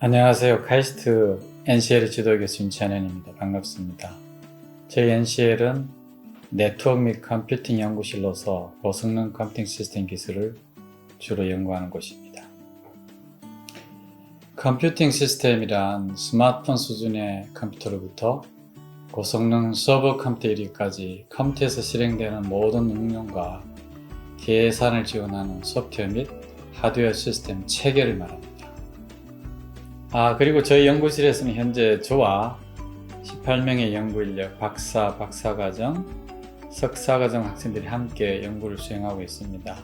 안녕하세요. 카이스트 NCL 지도 교수 임찬현입니다. 반갑습니다. 저희 NCL은 네트워크 및 컴퓨팅 연구실로서 고성능 컴퓨팅 시스템 기술을 주로 연구하는 곳입니다. 컴퓨팅 시스템이란 스마트폰 수준의 컴퓨터로부터 고성능 서버 컴퓨터 이르기까지 컴퓨터에서 실행되는 모든 응용과 계산을 지원하는 소프트웨어 및 하드웨어 시스템 체계를 말합니다. 아, 그리고 저희 연구실에서는 현재 저와 18명의 연구 인력, 박사, 박사과정, 석사과정 학생들이 함께 연구를 수행하고 있습니다.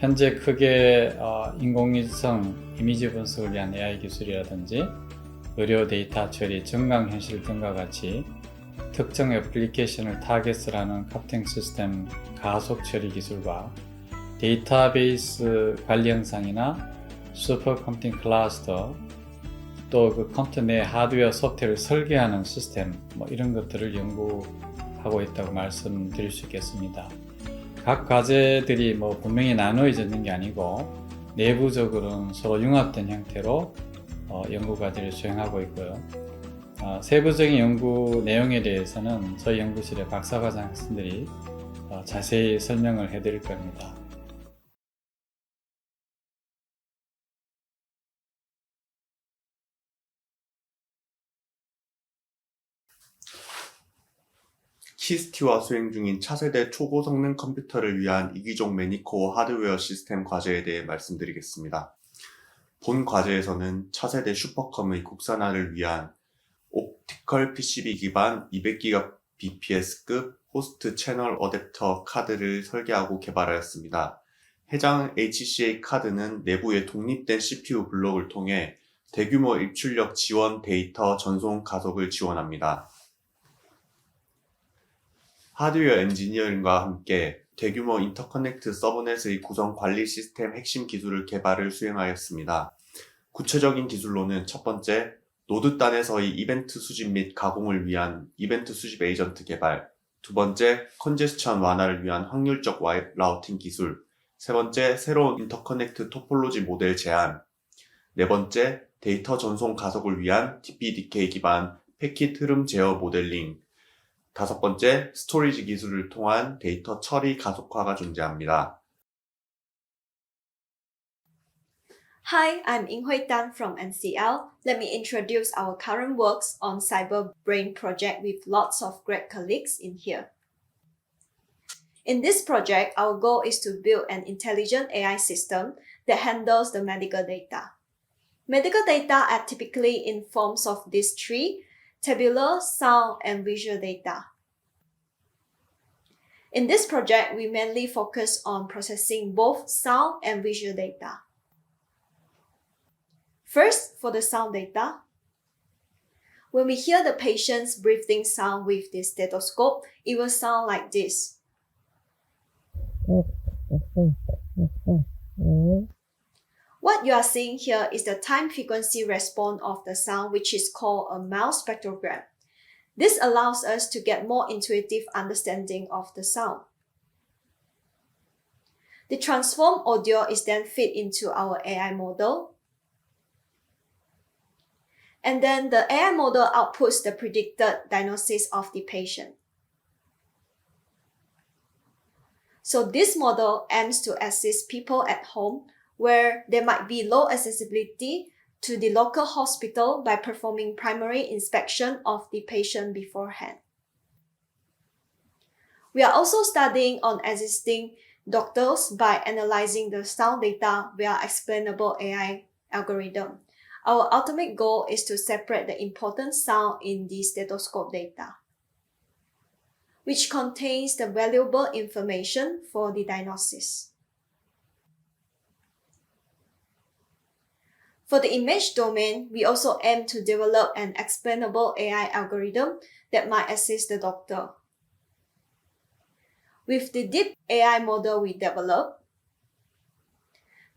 현재 크게 어, 인공위성 이미지 분석을 위한 AI 기술이라든지 의료 데이터 처리, 증강현실 등과 같이 특정 애플리케이션을 타겟을 하는 컴퓨팅 시스템 가속 처리 기술과 데이터베이스 관리 영상이나 슈퍼컴퓨팅 클러스터 또 그 컴퓨터 내 하드웨어 소프트웨어를 설계하는 시스템 뭐 이런 것들을 연구하고 있다고 말씀드릴 수 있겠습니다. 각 과제들이 뭐 분명히 나누어져 있는 게 아니고 내부적으로는 서로 융합된 형태로 어, 연구 과제를 수행하고 있고요. 어, 세부적인 연구 내용에 대해서는 저희 연구실의 박사과정 학생들이 어, 자세히 설명을 해드릴 겁니다. 키스티와 수행 중인 차세대 초고 성능 컴퓨터를 위한 이기종 매니코어 하드웨어 시스템 과제에 대해 말씀드리겠습니다. 본 과제에서는 차세대 슈퍼컴의 국산화를 위한 옵티컬 PCB 기반 200GBps급 호스트 채널 어댑터 카드를 설계하고 개발하였습니다. 해당 HCA 카드는 내부에 독립된 CPU 블록을 통해 대규모 입출력 지원 데이터 전송 가속을 지원합니다. 하드웨어 엔지니어링과 함께 대규모 인터커넥트 서브넷의 구성 관리 시스템 핵심 기술을 개발을 수행하였습니다. 구체적인 기술로는 첫 번째, 노드 단에서의 이벤트 수집 및 가공을 위한 이벤트 수집 에이전트 개발, 두 번째, 컨제스천 완화를 위한 확률적 라우팅 기술, 세 번째, 새로운 인터커넥트 토폴로지 모델 제안, 네 번째, 데이터 전송 가속을 위한 DPDK 기반 패킷 흐름 제어 모델링, 다섯 번째, 스토리지 기술을 통한 데이터 처리 가속화가 존재합니다. Hi, I'm Inghui Tan from NCL. Let me introduce our current works on Cyber Brain project with lots of great colleagues in here. In this project, our goal is to build an intelligent AI system that handles the medical data. Medical data are typically in forms of these three tabular, sound, and visual data. In this project, we mainly focus on processing both sound and visual data. First, for the sound data. When we hear the patient's breathing sound with the stethoscope, it will sound like this. What you are seeing here is the time frequency response of the sound, which is called a mouse spectrogram. This allows us to get more intuitive understanding of the sound. The transformed audio is then fed into our AI model. And then the AI model outputs the predicted diagnosis of the patient. So this model aims to assist people at home where there might be low accessibility to the local hospital by performing primary inspection of the patient beforehand. We are also studying on existing doctors by analyzing the sound data via explainable AI algorithm. Our ultimate goal is to separate the important sound in the stethoscope data, which contains the valuable information for the diagnosis. For the image domain, we also aim to develop an explainable AI algorithm that might assist the doctor. With the deep AI model we develop,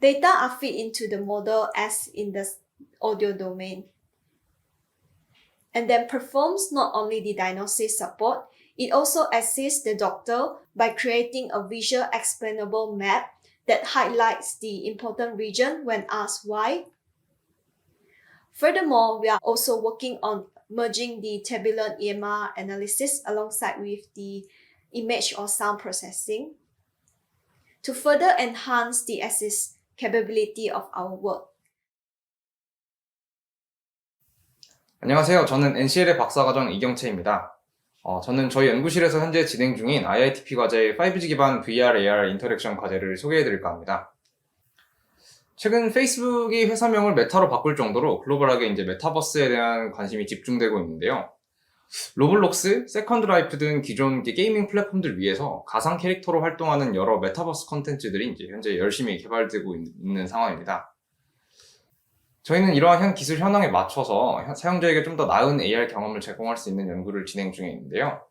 data are fed into the model as in the audio domain and then performs not only the diagnosis support, it also assists the doctor by creating a visual explainable map that highlights the important region when asked why Furthermore, we are also working on merging the tabular EMR analysis alongside with the image or sound processing to further enhance the assist capability of our work. 안녕하세요. 저는 NCL의 박사과정 이경채입니다. 어, 저는 저희 연구실에서 현재 진행 중인 IITP 과제 5G 기반 VR, AR 인터랙션 과제를 소개해드릴까 합니다. 최근 페이스북이 회사명을 메타로 바꿀 정도로 글로벌하게 이제 메타버스에 대한 관심이 집중되고 있는데요. 로블록스, 세컨드 라이프 등 기존 게이밍 플랫폼들 위에서 가상 캐릭터로 활동하는 여러 메타버스 컨텐츠들이 이제 현재 열심히 개발되고 있- 있는 상황입니다. 저희는 이러한 현 기술 현황에 맞춰서 현- 사용자에게 좀 더 나은 AR 경험을 제공할 수 있는 연구를 진행 중에 있는데요.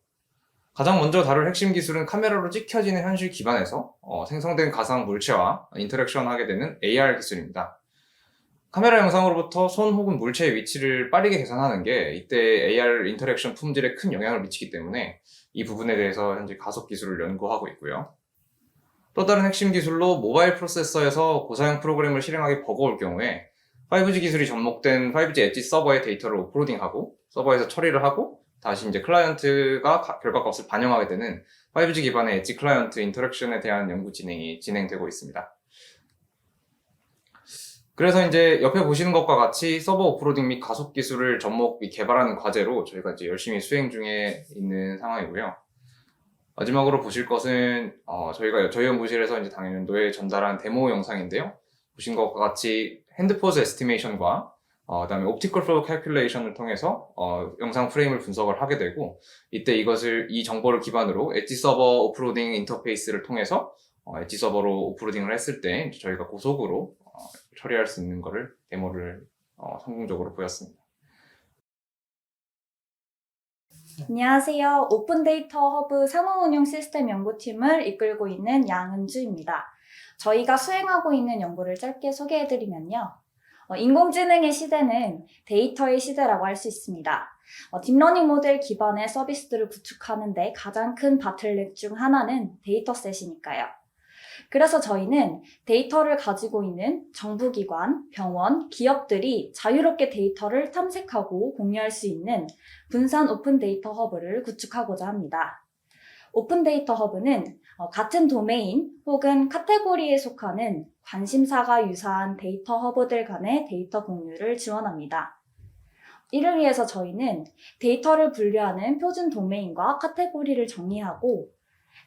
가장 먼저 다룰 핵심 기술은 카메라로 찍혀지는 현실 기반에서 어, 생성된 가상 물체와 인터랙션하게 되는 AR 기술입니다. 카메라 영상으로부터 손 혹은 물체의 위치를 빠르게 계산하는 게 이때 AR 인터랙션 품질에 큰 영향을 미치기 때문에 이 부분에 대해서 현재 가속 기술을 연구하고 있고요. 또 다른 핵심 기술로 모바일 프로세서에서 고사양 프로그램을 실행하기 버거울 경우에 5G 기술이 접목된 5G 엣지 서버의 데이터를 오프로딩하고 서버에서 처리를 하고 다시 이제 클라이언트가 가- 결과 값을 반영하게 되는 5G 기반의 엣지 클라이언트 인터랙션에 대한 연구 진행이 진행되고 있습니다. 그래서 이제 옆에 보시는 것과 같이 서버 오프로딩 및 가속 기술을 접목 및 개발하는 과제로 저희가 이제 열심히 수행 중에 있는 상황이고요. 마지막으로 보실 것은 어, 저희가 저희 연구실에서 이제 당연도에 전달한 데모 영상인데요. 보신 것과 같이 핸드포즈 에스티메이션과 어, 그다음에 옵티컬 플로우 캘큘레이션을 통해서 어, 영상 프레임을 분석을 하게 되고 이때 이것을 이 정보를 기반으로 엣지 서버 오프로딩 인터페이스를 통해서 어, 엣지 서버로 오프로딩을 했을 때 저희가 고속으로 어, 처리할 수 있는 것을 데모를 어, 성공적으로 보였습니다. 안녕하세요. 오픈 데이터 허브 상호 운용 시스템 연구팀을 이끌고 있는 양은주입니다. 저희가 수행하고 있는 연구를 짧게 소개해드리면요. 어, 인공지능의 시대는 데이터의 시대라고 할 수 있습니다. 어, 딥러닝 모델 기반의 서비스들을 구축하는데 가장 큰 바틀렉 중 하나는 데이터셋이니까요. 그래서 저희는 데이터를 가지고 있는 정부기관, 병원, 기업들이 자유롭게 데이터를 탐색하고 공유할 수 있는 분산 오픈 데이터 허브를 구축하고자 합니다. 오픈 데이터 허브는 어, 같은 도메인 혹은 카테고리에 속하는 관심사가 유사한 데이터 허브들 간의 데이터 공유를 지원합니다. 이를 위해서 저희는 데이터를 분류하는 표준 도메인과 카테고리를 정의하고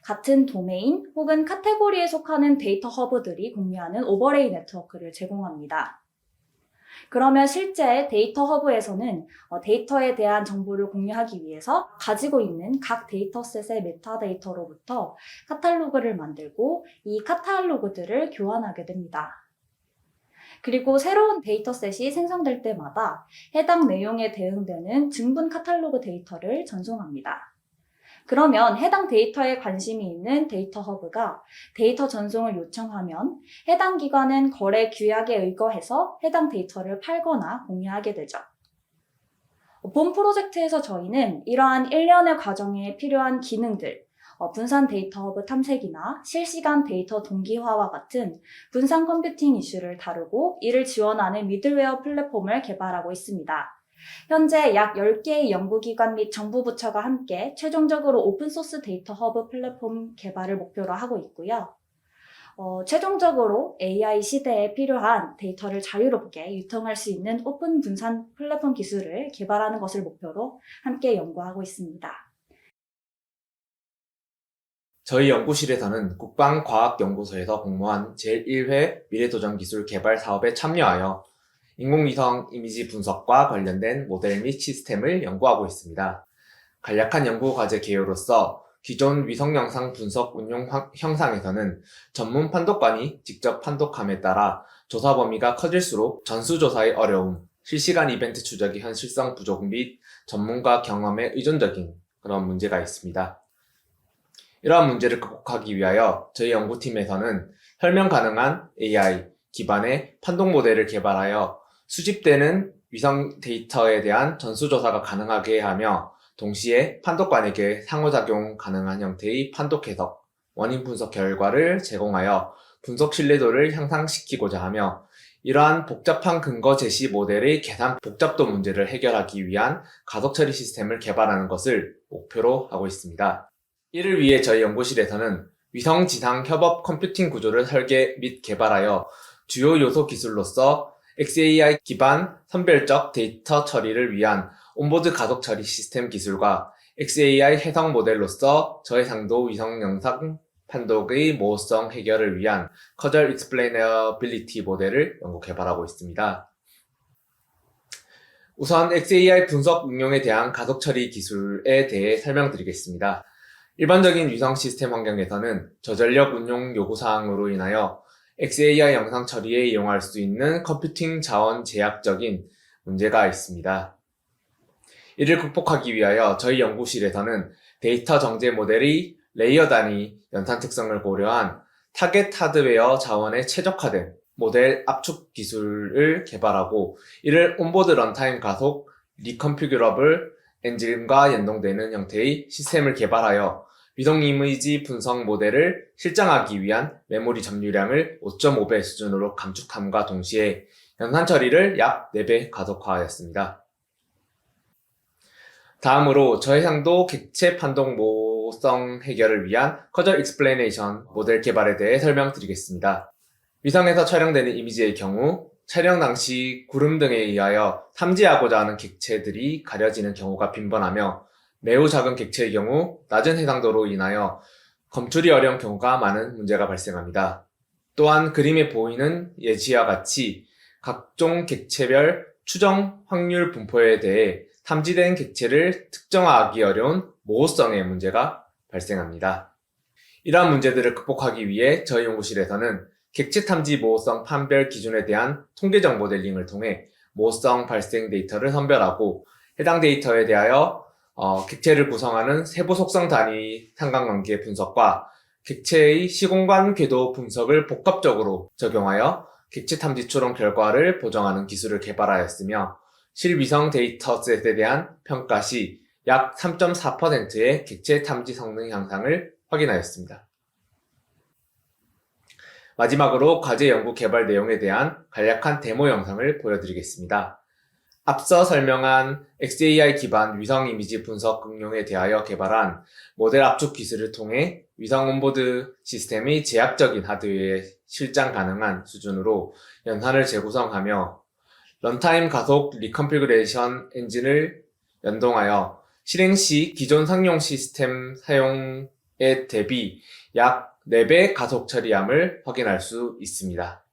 같은 도메인 혹은 카테고리에 속하는 데이터 허브들이 공유하는 오버레이 네트워크를 제공합니다. 그러면 실제 데이터 허브에서는 어, 데이터에 대한 정보를 공유하기 위해서 가지고 있는 각 데이터셋의 메타데이터로부터 카탈로그를 만들고 이 카탈로그들을 교환하게 됩니다. 그리고 새로운 데이터셋이 생성될 때마다 해당 내용에 대응되는 증분 카탈로그 데이터를 전송합니다. 그러면 해당 데이터에 관심이 있는 데이터 허브가 데이터 전송을 요청하면 해당 기관은 거래 규약에 의거해서 해당 데이터를 팔거나 공유하게 되죠. 본 프로젝트에서 저희는 이러한 일련의 과정에 필요한 기능들, 어, 분산 데이터 허브 탐색이나 실시간 데이터 동기화와 같은 분산 컴퓨팅 이슈를 다루고 이를 지원하는 미들웨어 플랫폼을 개발하고 있습니다. 현재 약 10개의 연구기관 및 정부 부처가 함께 최종적으로 오픈소스 데이터 허브 플랫폼 개발을 목표로 하고 있고요. 어, 최종적으로 AI 시대에 필요한 데이터를 자유롭게 유통할 수 있는 오픈 분산 플랫폼 기술을 개발하는 것을 목표로 함께 연구하고 있습니다. 저희 연구실에서는 국방과학연구소에서 공모한 제1회 미래도전 기술 개발 사업에 참여하여 인공위성 이미지 분석과 관련된 모델 및 시스템을 연구하고 있습니다. 간략한 연구 과제 개요로서 기존 위성 영상 분석 운용 황- 형상에서는 전문 판독관이 직접 판독함에 따라 조사 범위가 커질수록 전수조사의 어려움, 실시간 이벤트 추적의 현실성 부족 및 전문가 경험에 의존적인 그런 문제가 있습니다. 이러한 문제를 극복하기 위하여 저희 연구팀에서는 설명 가능한 AI 기반의 판독 모델을 개발하여 수집되는 위성 데이터에 대한 전수조사가 가능하게 하며 동시에 판독관에게 상호작용 가능한 형태의 판독 해석, 원인 분석 결과를 제공하여 분석 신뢰도를 향상시키고자 하며 이러한 복잡한 근거 제시 모델의 계산 복잡도 문제를 해결하기 위한 가속 처리 시스템을 개발하는 것을 목표로 하고 있습니다. 이를 위해 저희 연구실에서는 위성 지상 협업 컴퓨팅 구조를 설계 및 개발하여 주요 요소 기술로서 XAI 기반 선별적 데이터 처리를 위한 온보드 가속 처리 시스템 기술과 XAI 해석 모델로서 저해상도 위성 영상 판독의 모호성 해결을 위한 Causal Explainability 모델을 연구 개발하고 있습니다. 우선 XAI 분석 응용에 대한 가속 처리 기술에 대해 설명드리겠습니다. 일반적인 위성 시스템 환경에서는 저전력 운용 요구사항으로 인하여 XAI 영상 처리에 이용할 수 있는 컴퓨팅 자원 제약적인 문제가 있습니다. 이를 극복하기 위하여 저희 연구실에서는 데이터 정제 모델의 레이어 단위 연산 특성을 고려한 타겟 하드웨어 자원에 최적화된 모델 압축 기술을 개발하고 이를 온보드 런타임 가속 리컨피규러블 엔진과 연동되는 형태의 시스템을 개발하여 위성 이미지 분석 모델을 실장하기 위한 메모리 점유량을 5.5배 수준으로 감축함과 동시에 연산 처리를 약 4배 가속화하였습니다. 다음으로 저해상도 객체 판독 모성 해결을 위한 Causal Explanation 모델 개발에 대해 설명드리겠습니다. 위성에서 촬영되는 이미지의 경우 촬영 당시 구름 등에 의하여 탐지하고자 하는 객체들이 가려지는 경우가 빈번하며 매우 작은 객체의 경우 낮은 해상도로 인하여 검출이 어려운 경우가 많은 문제가 발생합니다. 또한 그림에 보이는 예시와 같이 각종 객체별 추정 확률 분포에 대해 탐지된 객체를 특정하기 어려운 모호성의 문제가 발생합니다. 이러한 문제들을 극복하기 위해 저희 연구실에서는 객체 탐지 모호성 판별 기준에 대한 통계적 모델링을 통해 모호성 발생 데이터를 선별하고 해당 데이터에 대하여 어, 객체를 구성하는 세부 속성 단위 상관관계 분석과 객체의 시공간 궤도 분석을 복합적으로 적용하여 객체 탐지 추론 결과를 보정하는 기술을 개발하였으며 실위성 데이터셋에 대한 평가 시 약 3.4%의 객체 탐지 성능 향상을 확인하였습니다. 마지막으로 과제 연구 개발 내용에 대한 간략한 데모 영상을 보여드리겠습니다. 앞서 설명한 XAI 기반 위성 이미지 분석 응용에 대하여 개발한 모델 압축 기술을 통해 위성 온보드 시스템이 제약적인 하드웨어에 실장 가능한 수준으로 연산을 재구성하며 런타임 가속 리컨피그레이션 엔진을 연동하여 실행 시 기존 상용 시스템 사용에 대비 약 4배 가속 처리함을 확인할 수 있습니다.